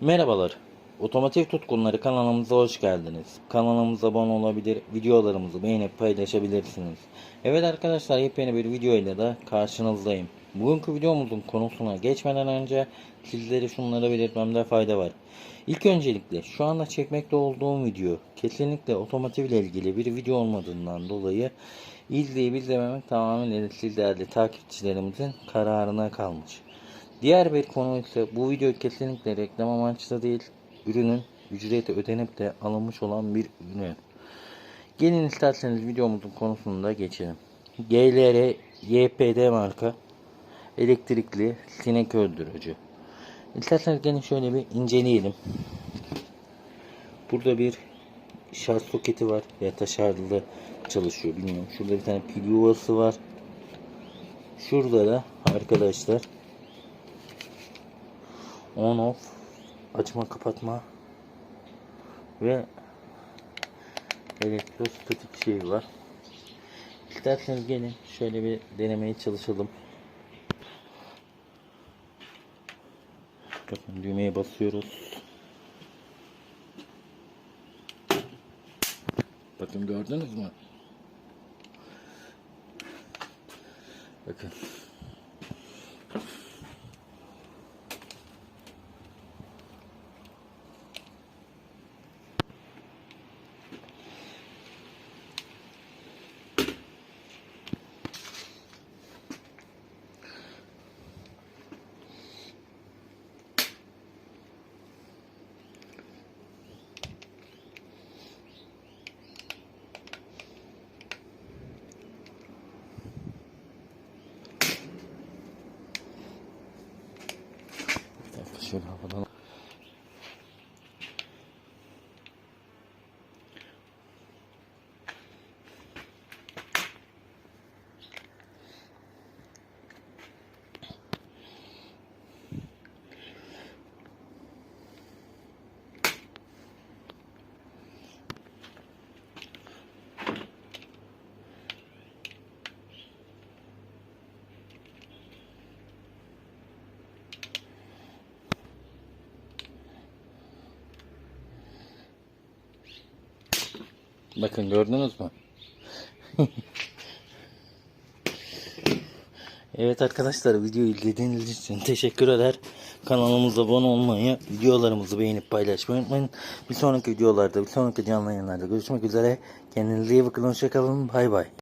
Merhabalar. Otomotiv tutkunları kanalımıza hoş geldiniz. Kanalımıza abone olabilir, videolarımızı beğenip paylaşabilirsiniz. Evet arkadaşlar yepyeni bir video ile de karşınızdayım. Bugünkü videomuzun konusuna geçmeden önce sizlere şunları belirtmemde fayda var. İlk öncelikle şu anda çekmekte olduğum video kesinlikle otomotiv ile ilgili bir video olmadığından dolayı izleyip izlememek tamamen siz değerli takipçilerimizin kararına kalmış. Diğer bir konu ise bu video kesinlikle reklam amaçlı değil, ürünün ücreti ödenip de alınmış olan bir ürün. Gelin isterseniz videomuzun konusunda geçelim. GLR YPD marka elektrikli sinek öldürücü. İsterseniz gelin şöyle bir inceleyelim. Burada bir şarj soketi var ya da şarjlı çalışıyor bilmiyorum. Şurada bir tane pil yuvası var. Şurada da arkadaşlar on off açma kapatma ve elektrostatik şey var. İsterseniz gelin şöyle bir denemeye çalışalım. Bakın düğmeye basıyoruz. Bakın gördünüz mü? Bakın. Bir dakika şöyle havadan. Bakın gördünüz mü? evet arkadaşlar videoyu izlediğiniz için teşekkür eder. Kanalımıza abone olmayı, videolarımızı beğenip paylaşmayı unutmayın. Bir sonraki videolarda, bir sonraki canlı yayınlarda görüşmek üzere. Kendinize iyi bakın. Hoşçakalın. Bay bay.